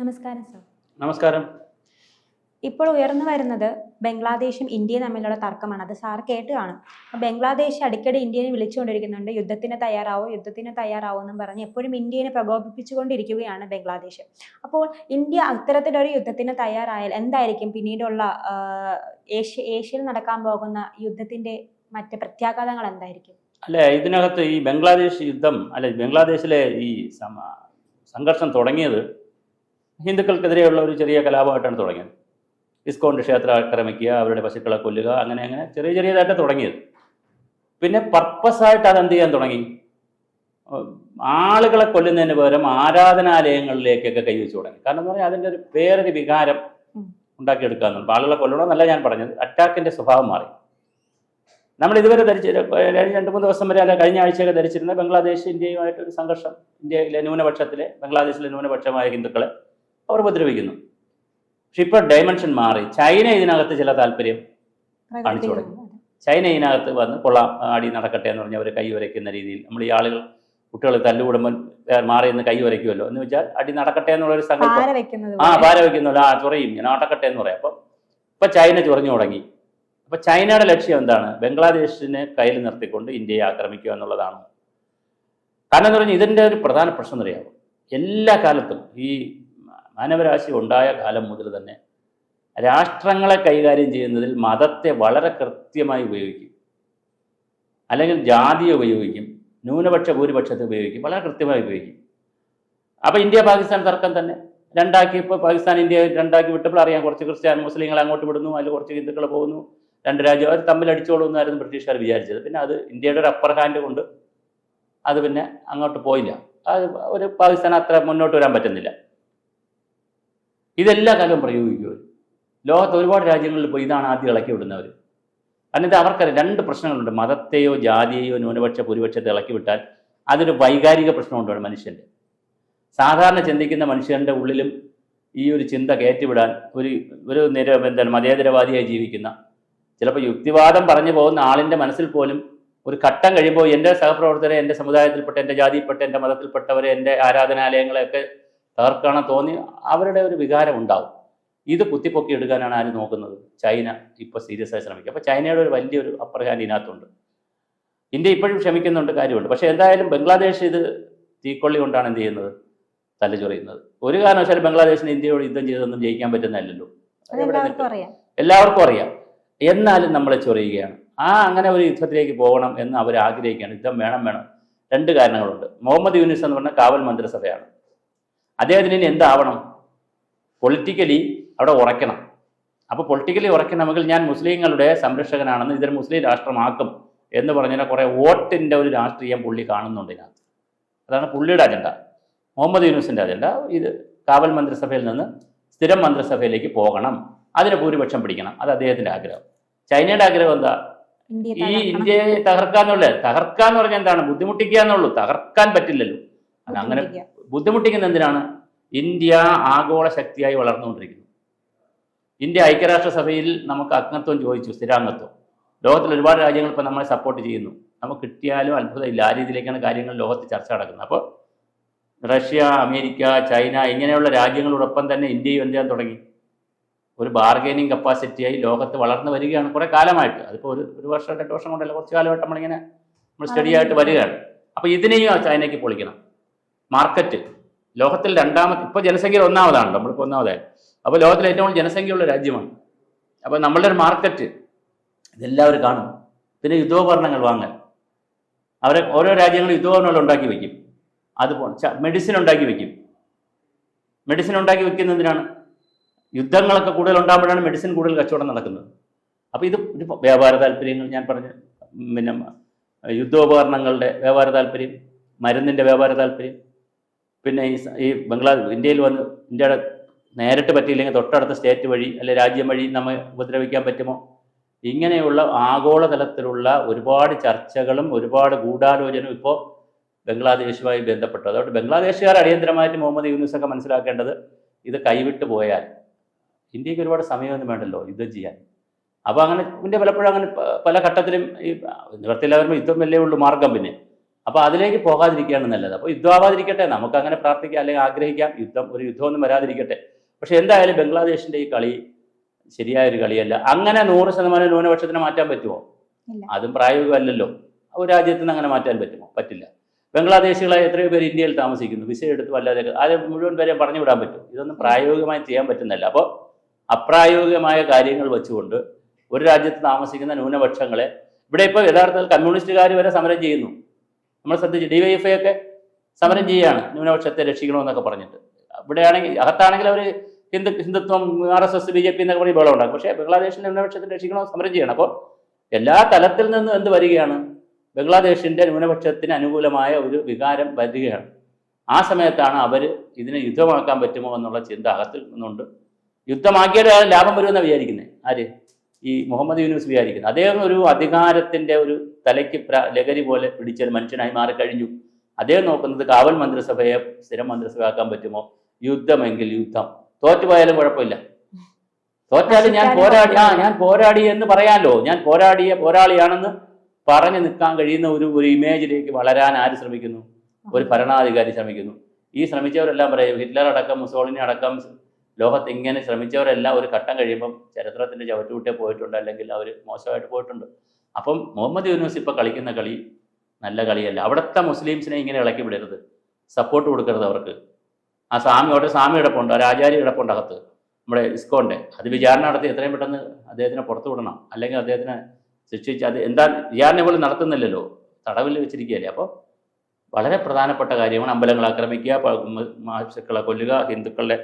നമസ്കാരം സർ നമസ്കാരം. ഇപ്പോൾ ഉയർന്നു വരുന്നത് ബംഗ്ലാദേശും ഇന്ത്യയും തമ്മിലുള്ള തർക്കമാണ്. അത് സാർ കേട്ട് കാണും. ബംഗ്ലാദേശ് അടിക്കടി ഇന്ത്യനെ വിളിച്ചുകൊണ്ടിരിക്കുന്നുണ്ട്. യുദ്ധത്തിന് തയ്യാറാവോ? യുദ്ധത്തിന് തയ്യാറാവോ എന്നും പറഞ്ഞ് എപ്പോഴും ഇന്ത്യനെ പ്രകോപിപ്പിച്ചുകൊണ്ടിരിക്കുകയാണ് ബംഗ്ലാദേശ്. അപ്പോൾ ഇന്ത്യ അത്തരത്തിലൊരു യുദ്ധത്തിന് തയ്യാറായാൽ എന്തായിരിക്കും പിന്നീടുള്ള ഏഷ്യ ഏഷ്യയിൽ നടക്കാൻ പോകുന്ന യുദ്ധത്തിന്റെ മറ്റ് പ്രത്യാഘാതങ്ങൾ എന്തായിരിക്കും? അല്ലെ ഇതിനകത്ത് ഈ ബംഗ്ലാദേശ് യുദ്ധം അല്ലെ ബംഗ്ലാദേശിലെ ഈ സംഘർഷം തുടങ്ങിയത് ഹിന്ദുക്കൾക്കെതിരെയുള്ള ഒരു ചെറിയ കലാപമായിട്ടാണ് തുടങ്ങിയത്. ഇസ്കോണ്ട് ക്ഷേത്രം ആക്രമിക്കുക അവരുടെ പശുക്കളെ കൊല്ലുക അങ്ങനെ അങ്ങനെ ചെറിയ ചെറിയതായിട്ട് തുടങ്ങിയത്. പിന്നെ പർപ്പസായിട്ട് അതെന്ത് ചെയ്യാൻ തുടങ്ങി? ആളുകളെ കൊല്ലുന്നതിന് പകരം ആരാധനാലയങ്ങളിലേക്കൊക്കെ കൈവച്ചു തുടങ്ങി. കാരണം എന്ന് പറഞ്ഞാൽ അതിന്റെ ഒരു വേറൊരു വികാരം ഉണ്ടാക്കിയെടുക്കുക ഉണ്ടാക്കിയെടുക്കാന്നുണ്ട് ആളുകളെ കൊല്ലണമെന്നല്ല ഞാൻ പറഞ്ഞത്. അറ്റാക്കിന്റെ സ്വഭാവം മാറി. നമ്മൾ ഇതുവരെ ധരിച്ച രണ്ട് മൂന്ന് ദിവസം വരെ അല്ല കഴിഞ്ഞ ആഴ്ചയൊക്കെ ധരിച്ചിരുന്ന ബംഗ്ലാദേശ് ഇന്ത്യയുമായിട്ട് ഒരു സംഘർഷം. ഇന്ത്യയിലെ ന്യൂനപക്ഷത്തിലെ ബംഗ്ലാദേശിലെ ന്യൂനപക്ഷമായ ഹിന്ദുക്കളെ അവർ ഉപദ്രവിക്കുന്നു. പക്ഷെ ഇപ്പോൾ ഡയമെൻഷൻ മാറി. ചൈന ഇതിനകത്ത് ചില താല്പര്യം കാണിച്ചു തുടങ്ങി. ചൈന ഇതിനകത്ത് വന്ന് കൊള്ളാം ആടി നടക്കട്ടെ എന്ന് പറഞ്ഞാൽ അവർ കൈ വരയ്ക്കുന്ന രീതിയിൽ. നമ്മൾ ഈ ആളുകൾ കുട്ടികൾ തല്ലുകൂടുമ്പോൾ മാറി നിന്ന് കൈ വരയ്ക്കുമല്ലോ. എന്ന് വെച്ചാൽ അടി നടക്കട്ടെ എന്നുള്ള ഒരു സംഘം ആ ഭാര പാര വയ്ക്കുന്നില്ല ആ ചൊറയും. ഞാൻ ആട്ടക്കട്ടെ എന്ന് പറയാം. അപ്പം ഇപ്പൊ ചൈന ചൊറഞ്ഞു തുടങ്ങി. അപ്പൊ ചൈനയുടെ ലക്ഷ്യം എന്താണ്? ബംഗ്ലാദേശിനെ കയ്യിൽ നിർത്തിക്കൊണ്ട് ഇന്ത്യയെ ആക്രമിക്കുക എന്നുള്ളതാണ്. കാരണം എന്ന് പറഞ്ഞാൽ ഇതിന്റെ ഒരു പ്രധാന പ്രശ്നം എന്നറിയാമോ എല്ലാ കാലത്തും ഈ മാനവരാശി ഉണ്ടായ കാലം മുതൽ തന്നെ രാഷ്ട്രങ്ങളെ കൈകാര്യം ചെയ്യുന്നതിൽ മതത്തെ വളരെ കൃത്യമായി ഉപയോഗിക്കും. അല്ലെങ്കിൽ ജാതിയെ ഉപയോഗിക്കും ന്യൂനപക്ഷ ഭൂരിപക്ഷത്തെ ഉപയോഗിക്കും വളരെ കൃത്യമായി ഉപയോഗിക്കും. അപ്പോൾ ഇന്ത്യ പാകിസ്ഥാൻ തർക്കം തന്നെ. രണ്ടാക്കി ഇപ്പോൾ പാകിസ്ഥാൻ ഇന്ത്യ രണ്ടാക്കി വിട്ടപ്പോൾ അറിയാം കുറച്ച് ക്രിസ്ത്യാൻ മുസ്ലിങ്ങൾ അങ്ങോട്ട് വിടുന്നു അതിൽ കുറച്ച് ഹിന്ദുക്കൾ പോകുന്നു രണ്ട് രാജ്യം അവർ തമ്മിൽ അടിച്ചോളൂ എന്നായിരുന്നു ബ്രിട്ടീഷുകാർ വിചാരിച്ചത്. പിന്നെ അത് ഇന്ത്യയുടെ ഒരു അപ്പർ ഹാൻഡ് കൊണ്ട് അത് പിന്നെ അങ്ങോട്ട് പോയില്ല. അത് ഒരു പാകിസ്ഥാൻ അത്ര മുന്നോട്ട് വരാൻ പറ്റുന്നില്ല. ഇതെല്ലാ കാലവും പ്രയോഗിക്കും അവർ ലോകത്ത് ഒരുപാട് രാജ്യങ്ങളിൽ പോയി ഇതാണ് ആദ്യം ഇളക്കി വിടുന്നവർ. കാരണം ഇത് അവർക്കറിയാം രണ്ട് പ്രശ്നങ്ങളുണ്ട്. മതത്തെയോ ജാതിയെയോ ന്യൂനപക്ഷ ഭൂരിപക്ഷത്തെ ഇളക്കി വിട്ടാൽ അതൊരു വൈകാരിക പ്രശ്നമുണ്ടാണ് മനുഷ്യന്റെ. സാധാരണ ചിന്തിക്കുന്ന മനുഷ്യന്റെ ഉള്ളിലും ഈ ഒരു ചിന്ത കയറ്റിവിടാൻ ഒരു ഒരു നിര എന്താണ് മതേതരവാദിയായി ജീവിക്കുന്ന ചിലപ്പോൾ യുക്തിവാദം പറഞ്ഞു പോകുന്ന ആളിന്റെ മനസ്സിൽ പോലും ഒരു ഘട്ടം കഴിയുമ്പോൾ എന്റെ സഹപ്രവർത്തകരെ എന്റെ സമുദായത്തിൽപ്പെട്ട എന്റെ ജാതിയിൽപ്പെട്ട എന്റെ മതത്തിൽപ്പെട്ടവരെ എന്റെ ആരാധനാലയങ്ങളെയൊക്കെ തകർക്കണം തോന്നി അവരുടെ ഒരു വികാരം ഉണ്ടാവും. ഇത് കുത്തിപ്പൊക്കി എടുക്കാനാണ് ആര് നോക്കുന്നത്? ചൈന ഇപ്പോൾ സീരിയസ് ആയി ശ്രമിക്കുക. അപ്പോൾ ചൈനയുടെ ഒരു വലിയൊരു അപ്പർ ഹാൻഡ് ഇതിനകത്തുണ്ട്. ഇന്ത്യ ഇപ്പോഴും ക്ഷമിക്കുന്നുണ്ട് കാര്യമുണ്ട്. പക്ഷേ എന്തായാലും ബംഗ്ലാദേശ് ഇത് തീക്കൊള്ളി കൊണ്ടാണ് എന്ത് ചെയ്യുന്നത്? തല്ലുചൊറിയുന്നത്. ഒരു കാരണവശാലും ബംഗ്ലാദേശിന് ഇന്ത്യയോട് യുദ്ധം ചെയ്തൊന്നും ജയിക്കാൻ പറ്റുന്നതല്ലല്ലോ. എല്ലാവർക്കും അറിയാം. എല്ലാവർക്കും അറിയാം. എന്നാലും നമ്മളെ ചൊറിയുകയാണ്. ആ അങ്ങനെ ഒരു യുദ്ധത്തിലേക്ക് പോകണം എന്ന് അവർ ആഗ്രഹിക്കുകയാണ് യുദ്ധം വേണം വേണം. രണ്ട് കാരണങ്ങളുണ്ട്. മുഹമ്മദ് യൂനിസ് എന്ന് പറഞ്ഞ കാവൽ മന്ത്രിസഭയാണ്. അദ്ദേഹത്തിന് ഇനി എന്താവണം? പൊളിറ്റിക്കലി അവിടെ ഉറയ്ക്കണം. അപ്പോൾ പൊളിറ്റിക്കലി ഉറയ്ക്കണമെങ്കിൽ ഞാൻ മുസ്ലിങ്ങളുടെ സംരക്ഷകനാണെന്ന് ഇതൊരു മുസ്ലിം രാഷ്ട്രമാക്കും എന്ന് പറഞ്ഞാൽ കുറേ വോട്ടിന്റെ ഒരു രാഷ്ട്രീയം പുള്ളി കാണുന്നുണ്ട് ഇതിനകത്ത്. അതാണ് പുള്ളിയുടെ അജണ്ട മുഹമ്മദ് യൂനുസിന്റെ അജണ്ട ഇത് കാവൽ മന്ത്രിസഭയിൽ നിന്ന് സ്ഥിരം മന്ത്രിസഭയിലേക്ക് പോകണം. അതിന് ഭൂരിപക്ഷം പിടിക്കണം. അത് അദ്ദേഹത്തിന്റെ ആഗ്രഹം. ചൈനയുടെ ആഗ്രഹം എന്താ? ഈ. ഇന്ത്യയെ തകർക്കാന്നുള്ള തകർക്കാന്ന് പറഞ്ഞാൽ എന്താണ്? ബുദ്ധിമുട്ടിക്കുക എന്നുള്ളൂ. തകർക്കാൻ പറ്റില്ലല്ലോ. അത് അങ്ങനെ. ബുദ്ധിമുട്ടിക്കുന്ന എന്തിനാണ്? ഇന്ത്യ ആഗോള ശക്തിയായി വളർന്നുകൊണ്ടിരിക്കുന്നു. ഇന്ത്യ ഐക്യരാഷ്ട്രസഭയിൽ നമുക്ക് അംഗത്വം ചോദിച്ചു സ്ഥിരാംഗത്വം. ലോകത്തിൽ ഒരുപാട് രാജ്യങ്ങൾ ഇപ്പോൾ നമ്മളെ സപ്പോർട്ട് ചെയ്യുന്നു. നമുക്ക് കിട്ടിയാലും അത്ഭുതമില്ല. ആ രീതിയിലേക്കാണ് കാര്യങ്ങൾ ലോകത്ത് ചർച്ച നടക്കുന്നത്. അപ്പോൾ റഷ്യ അമേരിക്ക ചൈന ഇങ്ങനെയുള്ള രാജ്യങ്ങളോടൊപ്പം തന്നെ ഇന്ത്യയും എന്ത് ചെയ്യാൻ തുടങ്ങി? ഒരു ബാർഗൈനിങ് കപ്പാസിറ്റിയായി ലോകത്ത് വളർന്നു വരികയാണ് കുറേ കാലമായിട്ട്. അതിപ്പോൾ ഒരു ഒരു വർഷം രണ്ട് വർഷം കൊണ്ടല്ല കുറച്ച് കാലമായിട്ട് നമ്മളിങ്ങനെ നമ്മൾ സ്റ്റഡി ആയിട്ട് വരികയാണ്. അപ്പോൾ ഇതിനെയും ചൈനയ്ക്ക് പൊളിക്കണം. മാർക്കറ്റ്. ലോകത്തിൽ രണ്ടാമത് ഇപ്പോൾ ജനസംഖ്യയിൽ ഒന്നാമതാണ് നമ്മളിപ്പോൾ ഒന്നാമതായി. അപ്പോൾ ലോകത്തിൽ ഏറ്റവും കൂടുതൽ ജനസംഖ്യയുള്ള രാജ്യമാണ്. അപ്പോൾ നമ്മളുടെ ഒരു മാർക്കറ്റ് ഇതെല്ലാവരും കാണും. പിന്നെ യുദ്ധോപകരണങ്ങൾ വാങ്ങാൻ അവരെ ഓരോ രാജ്യങ്ങളും യുദ്ധോപകരണങ്ങൾ ഉണ്ടാക്കി വെക്കും. അതുപോലെ മെഡിസിൻ ഉണ്ടാക്കി വെക്കും. മെഡിസിൻ ഉണ്ടാക്കി വെക്കുന്നതിനാണ് യുദ്ധങ്ങളൊക്കെ കൂടുതൽ ഉണ്ടാകുമ്പോഴാണ് മെഡിസിൻ കൂടുതൽ കച്ചവടം നടക്കുന്നത്. അപ്പോൾ ഇത് ഒരു വ്യാപാര താല്പര്യങ്ങൾ ഞാൻ പറഞ്ഞ പിന്നെ യുദ്ധോപകരണങ്ങളുടെ വ്യാപാര താല്പര്യം മരുന്നിന്റെ വ്യാപാര താല്പര്യം പിന്നെ ഈ ഈ ബംഗ്ലാദേശ് ഇന്ത്യയിൽ വന്ന് ഇന്ത്യയുടെ നേരിട്ട് പറ്റിയില്ലെങ്കിൽ തൊട്ടടുത്ത സ്റ്റേറ്റ് വഴി അല്ലെ രാജ്യം വഴി നമ്മെ ഉപദ്രവിക്കാൻ പറ്റുമോ? ഇങ്ങനെയുള്ള ആഗോളതലത്തിലുള്ള ഒരുപാട് ചർച്ചകളും ഒരുപാട് ഗൂഢാലോചനയും ഇപ്പോൾ ബംഗ്ലാദേശുമായി ബന്ധപ്പെട്ടു. അതുകൊണ്ട് ബംഗ്ലാദേശുകാർ അടിയന്തരമായിട്ട് മുഹമ്മദ് യൂനുസൊക്കെ മനസ്സിലാക്കേണ്ടത് ഇത് കൈവിട്ട് പോയാൽ ഇന്ത്യയ്ക്ക് ഒരുപാട് സമയമൊന്നും വേണ്ടല്ലോ യുദ്ധം ചെയ്യാൻ. അപ്പോൾ അങ്ങനെ ഇന്ത്യ പലപ്പോഴും അങ്ങനെ പല ഘട്ടത്തിലും ഈ നിവർത്തിയില്ലാതെ യുദ്ധം വലിയ ഉള്ളൂ മാർഗം പിന്നെ. അപ്പോൾ അതിലേക്ക് പോകാതിരിക്കുകയാണ് നല്ലത്. അപ്പോൾ യുദ്ധമാവാതിരിക്കട്ടെ നമുക്ക് അങ്ങനെ പ്രാർത്ഥിക്കാം അല്ലെങ്കിൽ ആഗ്രഹിക്കാം. യുദ്ധം ഒരു യുദ്ധമൊന്നും വരാതിരിക്കട്ടെ. പക്ഷെ എന്തായാലും ബംഗ്ലാദേശിന്റെ ഈ കളി ശരിയായ ഒരു കളിയല്ല. അങ്ങനെ നൂറ് ശതമാനം ന്യൂനപക്ഷത്തിന് മാറ്റാൻ പറ്റുമോ. അതും പ്രായോഗികമല്ലല്ലോ. ഒരു രാജ്യത്ത് നിന്ന് അങ്ങനെ മാറ്റാൻ പറ്റുമോ? പറ്റില്ല. ബംഗ്ലാദേശികളായ എത്രയോ പേര് ഇന്ത്യയിൽ താമസിക്കുന്നു. വിസ എടുത്ത് വല്ലാതെ അത് മുഴുവൻ പേരെ പറഞ്ഞു വിടാൻ പറ്റും. ഇതൊന്നും പ്രായോഗികമായി ചെയ്യാൻ പറ്റുന്നില്ല അപ്പോൾ അപ്രായോഗികമായ കാര്യങ്ങൾ വെച്ചുകൊണ്ട് ഒരു രാജ്യത്ത് താമസിക്കുന്ന ന്യൂനപക്ഷങ്ങളെ ഇവിടെ ഇപ്പോൾ യഥാർത്ഥത്തിൽ കമ്മ്യൂണിസ്റ്റുകാർ വരെ സമരം ചെയ്യുന്നു. നമ്മൾ ശ്രദ്ധിച്ചു ഡിവൈഎഫ്ഐ ഒക്കെ സമരം ചെയ്യുകയാണ് ന്യൂനപക്ഷത്തെ രക്ഷിക്കണമെന്നൊക്കെ പറഞ്ഞിട്ട്. ഇവിടെയാണെങ്കിൽ അകത്താണെങ്കിൽ അവർ ഹിന്ദു ഹിന്ദുത്വം R S S B J P എന്നൊക്കെ പറഞ്ഞ് ബഹളം ഉണ്ടാകും പക്ഷേ ബംഗ്ലാദേശിലെ ന്യൂനപക്ഷത്തെ രക്ഷിക്കണോ സമരം ചെയ്യണം. അപ്പോൾ എല്ലാ തലത്തിൽ നിന്നും എന്ത് വരികയാണ്? ബംഗ്ലാദേശിന്റെ ന്യൂനപക്ഷത്തിന് അനുകൂലമായ ഒരു വികാരം വരികയാണ്. ആ സമയത്താണ് അവർ ഇതിനെ യുദ്ധമാക്കാൻ പറ്റുമോ എന്നുള്ള ചിന്ത അകത്തിൽ നിന്നുണ്ട്. യുദ്ധമാക്കിയാലും ലാഭം വരുമെന്നാണ് വിചാരിക്കുന്നത് ആര്? ഈ മുഹമ്മദ് യൂനുസ് വിചാരിക്കുന്നത് അദ്ദേഹം ഒരു അധികാരത്തിന്റെ ഒരു തലയ്ക്ക് ലഹരി പോലെ പിടിച്ച ഒരു മനുഷ്യനായി മാറിക്കഴിഞ്ഞു. അദ്ദേഹം നോക്കുന്നത് കാവൽ മന്ത്രിസഭയെ സ്ഥിരം മന്ത്രിസഭയാക്കാൻ പറ്റുമോ? യുദ്ധമെങ്കിൽ യുദ്ധം. തോറ്റുപോയാലും കുഴപ്പമില്ല. തോറ്റാലും ഞാൻ പോരാടി ആ ഞാൻ പോരാടി എന്ന് പറയാമല്ലോ ഞാൻ പോരാടിയ പോരാളിയാണെന്ന് പറഞ്ഞു നിൽക്കാൻ കഴിയുന്ന ഒരു ഒരു ഇമേജിലേക്ക് വളരാൻ ആര് ശ്രമിക്കുന്നു? ഒരു ഭരണാധികാരി ശ്രമിക്കുന്നു. ഈ ശ്രമിച്ചവരെല്ലാം പറയും ഹിറ്റ്ലർ അടക്കം മുസോളിനി അടക്കം ലോകത്ത് ഇങ്ങനെ ശ്രമിച്ചവരെല്ലാം ഒരു ഘട്ടം കഴിയുമ്പം ചരിത്രത്തിന്റെ ചവിട്ടുകുട്ടിയെ പോയിട്ടുണ്ട് അല്ലെങ്കിൽ അവർ മോശമായിട്ട് പോയിട്ടുണ്ട്. അപ്പം മുഹമ്മദ് യൂനുസ് ഇപ്പൊ കളിക്കുന്ന കളി നല്ല കളിയല്ല. അവിടുത്തെ മുസ്ലിംസിനെ ഇങ്ങനെ ഇളക്കി വിടരുത്. സപ്പോർട്ട് കൊടുക്കരുത് അവർക്ക്. ആ സ്വാമിയോടെ സ്വാമി കിടപ്പുണ്ട് ഒരു ആചാര്യ കിടപ്പുണ്ട് അകത്ത്. നമ്മുടെ ഇസ്കോന്റെ അത് വിചാരണ നടത്തി എത്രയും പെട്ടെന്ന് അദ്ദേഹത്തിനെ പുറത്തു വിടണം. അല്ലെങ്കിൽ അദ്ദേഹത്തിനെ ശിക്ഷിച്ച് അത് എന്താ വിചാരണ പോലും നടത്തുന്നില്ലല്ലോ. തടവിൽ വെച്ചിരിക്കുകയല്ലേ. അപ്പോൾ വളരെ പ്രധാനപ്പെട്ട കാര്യമാണ് അമ്പലങ്ങൾ ആക്രമിക്കുക പ- കൊല്ലുക ഹിന്ദുക്കളുടെ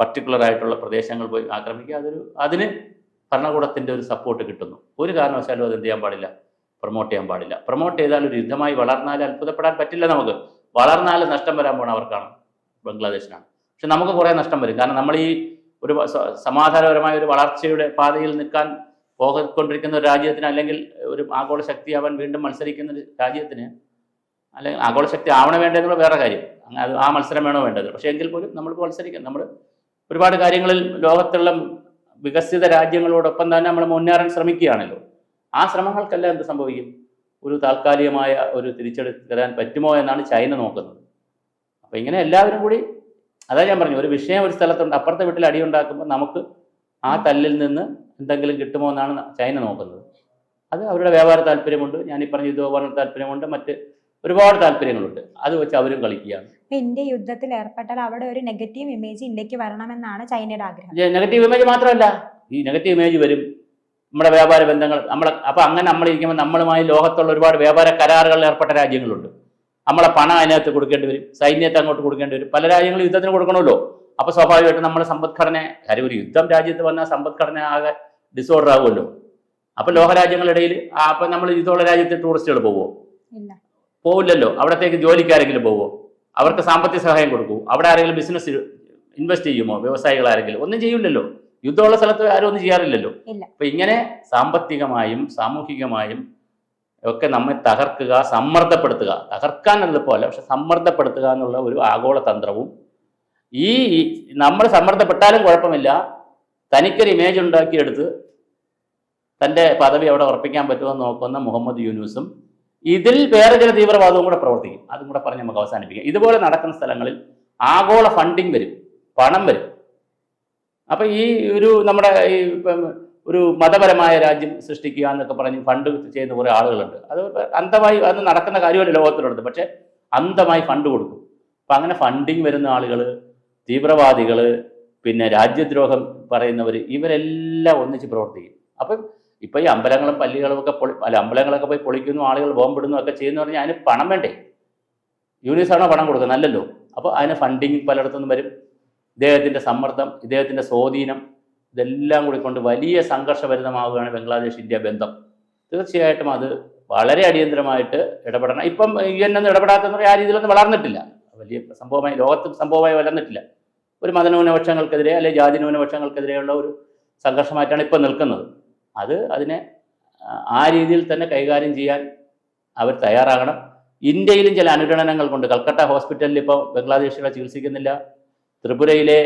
പർട്ടിക്കുലർ ആയിട്ടുള്ള പ്രദേശങ്ങൾ പോയി ആക്രമിക്കുക. അതൊരു അതിന് ഭരണകൂടത്തിന്റെ ഒരു സപ്പോർട്ട് കിട്ടുന്നു. ഒരു കാരണവശാലും അത് എന്ത് ചെയ്യാൻ പാടില്ല? പ്രൊമോട്ട് ചെയ്യാൻ പാടില്ല. പ്രൊമോട്ട് ചെയ്താൽ ഒരു യുദ്ധമായി വളർന്നാൽ അത്ഭുതപ്പെടാൻ പറ്റില്ല നമുക്ക്. വളർന്നാൽ നഷ്ടം വരാൻ പോണ അവർക്കാണ്. ബംഗ്ലാദേശിനാണ്. പക്ഷെ നമുക്ക് കുറേ നഷ്ടം വരും. കാരണം നമ്മൾ ഈ ഒരു സമാധാനപരമായ ഒരു വളർച്ചയുടെ പാതയിൽ നിൽക്കാൻ പോകൊണ്ടിരിക്കുന്ന ഒരു രാജ്യത്തിന് അല്ലെങ്കിൽ ഒരു ആഗോള ശക്തിയാവാൻ വീണ്ടും മത്സരിക്കുന്ന ഒരു രാജ്യത്തിന് അല്ലെങ്കിൽ ആഗോള ശക്തി ആവണ വേണ്ടതെന്നുള്ള വേറെ കാര്യം. അങ്ങനെ അത് ആ മത്സരം വേണോ വേണ്ടത്? പക്ഷേ എങ്കിൽ പോലും നമ്മൾ മത്സരിക്കാം നമ്മൾ ഒരുപാട് കാര്യങ്ങളിൽ ലോകത്തുള്ള വികസിത രാജ്യങ്ങളോടൊപ്പം തന്നെ നമ്മൾ മുന്നേറാൻ ശ്രമിക്കുകയാണല്ലോ. ആ ശ്രമങ്ങൾക്കെല്ലാം എന്ത് സംഭവിക്കും? ഒരു താൽക്കാലികമായ ഒരു തിരിച്ചെടുത്ത് തരാൻ പറ്റുമോ എന്നാണ് ചൈന നോക്കുന്നത്. അപ്പോൾ ഇങ്ങനെ എല്ലാവരും കൂടി അതാ ഞാൻ പറഞ്ഞു ഒരു വിഷയം ഒരു സ്ഥലത്തുണ്ട് അപ്പുറത്തെ വീട്ടിൽ അടിയുണ്ടാക്കുമ്പോൾ നമുക്ക് ആ തല്ലിൽ നിന്ന് എന്തെങ്കിലും കിട്ടുമോ എന്നാണ് ചൈന നോക്കുന്നത്. അത് അവരുടെ വ്യാപാര താല്പര്യമുണ്ട് ഞാനീ പറഞ്ഞ യുദ്ധോപകരണ താല്പര്യമുണ്ട് മറ്റ് ഒരുപാട് താല്പര്യങ്ങളുണ്ട്. അത് വെച്ച് അവരും കളിക്കുകയാണ്. അപ്പൊ ഇന്ത്യ യുദ്ധത്തിൽ ഏർപ്പെട്ടാൽ അവിടെ ഒരു നെഗറ്റീവ് ഇമേജ് ഇന്ത്യയ്ക്ക് വരണമെന്നാണ് ചൈനയുടെ ആഗ്രഹം. നെഗറ്റീവ് ഇമേജ് മാത്രമല്ല. ഈ നെഗറ്റീവ് ഇമേജ് വരും. നമ്മുടെ വ്യാപാര ബന്ധങ്ങൾ നമ്മളെ അപ്പൊ അങ്ങനെ നമ്മൾ ഇരിക്കുമ്പോൾ നമ്മളുമായി ലോകത്തുള്ള ഒരുപാട് വ്യാപാര കരാറുകളിൽ ഏർപ്പെട്ട രാജ്യങ്ങളുണ്ട്. നമ്മളെ പണം അതിനകത്ത് കൊടുക്കേണ്ടി വരും. സൈന്യത്തെ അങ്ങോട്ട് കൊടുക്കേണ്ടി വരും. പല രാജ്യങ്ങളും യുദ്ധത്തിന് കൊടുക്കണമല്ലോ. അപ്പൊ സ്വാഭാവികമായിട്ടും നമ്മുടെ സമ്പദ്ഘടന കാര്യം ഒരു യുദ്ധം രാജ്യത്ത് വന്നാൽ സമ്പദ്ഘടന ആകെ ഡിസോർഡർ ആകുമല്ലോ അപ്പൊ ലോകരാജ്യങ്ങളിടയിൽ ഇടയിൽ അപ്പൊ നമ്മൾ ഇതുള്ള രാജ്യത്തെ ടൂറിസ്റ്റുകൾ പോവോ? പോവില്ലല്ലോ. അവിടത്തേക്ക് ജോലിക്കാരെങ്കിലും പോവോ? അവർക്ക് സാമ്പത്തിക സഹായം കൊടുക്കൂ. അവിടെ ആരെങ്കിലും ബിസിനസ് ഇൻവെസ്റ്റ് ചെയ്യുമോ? വ്യവസായികൾ ആരെങ്കിലും? ഒന്നും ചെയ്യില്ലല്ലോ. യുദ്ധമുള്ള സ്ഥലത്ത് ആരും ഒന്നും ചെയ്യാറില്ലല്ലോ. അപ്പൊ ഇങ്ങനെ സാമ്പത്തികമായും സാമൂഹികമായും ഒക്കെ നമ്മെ തകർക്കുക സമ്മർദ്ദപ്പെടുത്തുക. തകർക്കാൻ എളുപ്പമല്ല പക്ഷെ സമ്മർദ്ദപ്പെടുത്തുക എന്നുള്ള ഒരു ആഗോള തന്ത്രവും ഈ നമ്മൾ സമ്മർദ്ദപ്പെട്ടാലും കുഴപ്പമില്ല. തനിക്കൊരു ഇമേജ് ഉണ്ടാക്കിയെടുത്ത് തന്റെ പദവി അവിടെ ഉറപ്പിക്കാൻ പറ്റുമെന്ന് നോക്കുന്ന മുഹമ്മദ് യൂനൂസും ഇതിൽ വേറെ ചില തീവ്രവാദവും കൂടെ പ്രവർത്തിക്കും. അതും കൂടെ പറഞ്ഞ് നമുക്ക് അവസാനിപ്പിക്കാം. ഇതുപോലെ നടക്കുന്ന സ്ഥലങ്ങളിൽ ആഗോള ഫണ്ടിങ് വരും. പണം വരും. അപ്പൊ ഈ ഒരു നമ്മുടെ ഈ ഒരു മതപരമായ രാജ്യം സൃഷ്ടിക്കുക എന്നൊക്കെ പറഞ്ഞ് ഫണ്ട് ചെയ്യുന്ന കുറേ ആളുകളുണ്ട്. അത് അന്ധമായി അത് നടക്കുന്ന കാര്യമല്ല ലോകത്തിലുള്ളത്. പക്ഷെ അന്ധമായി ഫണ്ട് കൊടുക്കും. അപ്പൊ അങ്ങനെ ഫണ്ടിങ് വരുന്ന ആളുകൾ തീവ്രവാദികൾ പിന്നെ രാജ്യദ്രോഹം പറയുന്നവർ ഇവരെല്ലാം ഒന്നിച്ച് പ്രവർത്തിക്കും. അപ്പം ഇപ്പൊ ഈ അമ്പലങ്ങളും പള്ളികളും ഒക്കെ പൊളി അല്ല അമ്പലങ്ങളൊക്കെ പോയി പൊളിക്കുന്നു ആളുകൾ ബോംബിടുന്നു ഒക്കെ ചെയ്യുന്നു പറഞ്ഞാൽ അതിന് പണം വേണ്ടേ? യൂണിസാണോ പണം കൊടുക്കുന്നത്? അല്ലല്ലോ. അപ്പോൾ അതിന് ഫണ്ടിങ് പലയിടത്തുനിന്നും വരും. ഇദ്ദേഹത്തിന്റെ സമ്മർദ്ദം ഇദ്ദേഹത്തിന്റെ സ്വാധീനം ഇതെല്ലാം കൂടി കൊണ്ട് വലിയ സംഘർഷഭരിതമാവുകയാണ് ബംഗ്ലാദേശ് ഇന്ത്യ ബന്ധം. തീർച്ചയായിട്ടും അത് വളരെ അടിയന്തരമായിട്ട് ഇടപെടണം. ഇപ്പം യു എൻ ഒന്നും ഇടപെടാത്തെന്ന് പറയാൻ ആ രീതിയിലൊന്നും വളർന്നിട്ടില്ല. വലിയ സംഭവമായി ലോകത്ത് സംഭവമായി വളർന്നിട്ടില്ല. ഒരു മതന്യൂനപക്ഷങ്ങൾക്കെതിരെ അല്ലെങ്കിൽ ജാതി ന്യൂനപക്ഷങ്ങൾക്കെതിരെയുള്ള ഒരു സംഘർഷമായിട്ടാണ് ഇപ്പം നിൽക്കുന്നത്. അത് അതിനെ ആ, രീതിയിൽ തന്നെ കൈകാര്യം ചെയ്യാൻ അവർ തയ്യാറാകണം. ഇന്ത്യയിലും ചില അനുരണനങ്ങൾ കൊണ്ട് കൽക്കട്ട ഹോസ്പിറ്റലിൽ ഇപ്പോൾ ബംഗ്ലാദേശികളെ ചികിത്സിക്കുന്നില്ല. ത്രിപുരയിലെ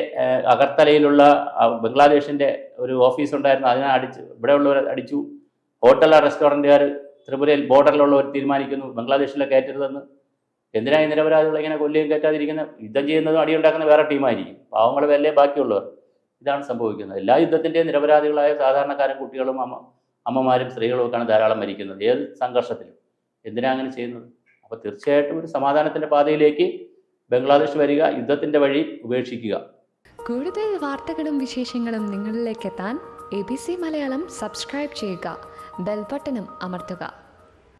അഗർത്തലയിലുള്ള ബംഗ്ലാദേശിന്റെ ഒരു ഓഫീസ് ഉണ്ടായിരുന്നു. അതിനെ അടിച്ചു ഇവിടെയുള്ളവർ അടിച്ചു. ഹോട്ടൽ റെസ്റ്റോറന്റുകാർ ത്രിപുരയിൽ ബോർഡറിലുള്ളവർ തീരുമാനിക്കുന്നു. ബംഗ്ലാദേശിലെ കയറ്റരുതെന്ന്. എന്തിനാ ഈ നിരപരാധികളെ ഇങ്ങനെ കൊല്ലുകയും കയറ്റാതിരിക്കുന്ന യുദ്ധം ചെയ്യുന്നതും അടിയുണ്ടാക്കുന്ന വേറെ ടീമായിരിക്കും. പാവങ്ങൾ വല്ലേ ബാക്കിയുള്ളവർ. ഇതാണ് സംഭവിക്കുന്നത്. എല്ലാ യുദ്ധത്തിന്റെയും നിരപരാധികളായ സാധാരണക്കാരും കുട്ടികളും അമ്മ അമ്മമാരും സ്ത്രീകളും ഒക്കെയാണ് ധാരാളം മരിക്കുന്നത്. ഏത് സംഘർഷത്തിലും. എന്തിനാ അങ്ങനെ ചെയ്യുന്നത്? അപ്പോൾ തീർച്ചയായിട്ടും ഒരു സമാധാനത്തിന്റെ പാതയിലേക്ക് ബംഗ്ലാദേശ് വരിക യുദ്ധത്തിന്റെ വഴി ഉപേക്ഷിക്കുക. കൂടുതൽ വാർത്തകളും വിശേഷങ്ങളും നിങ്ങളിലേക്ക് എത്താൻ A B C Malayalam subscribe ചെയ്യുക. ബെൽബട്ടനും അമർത്തുക.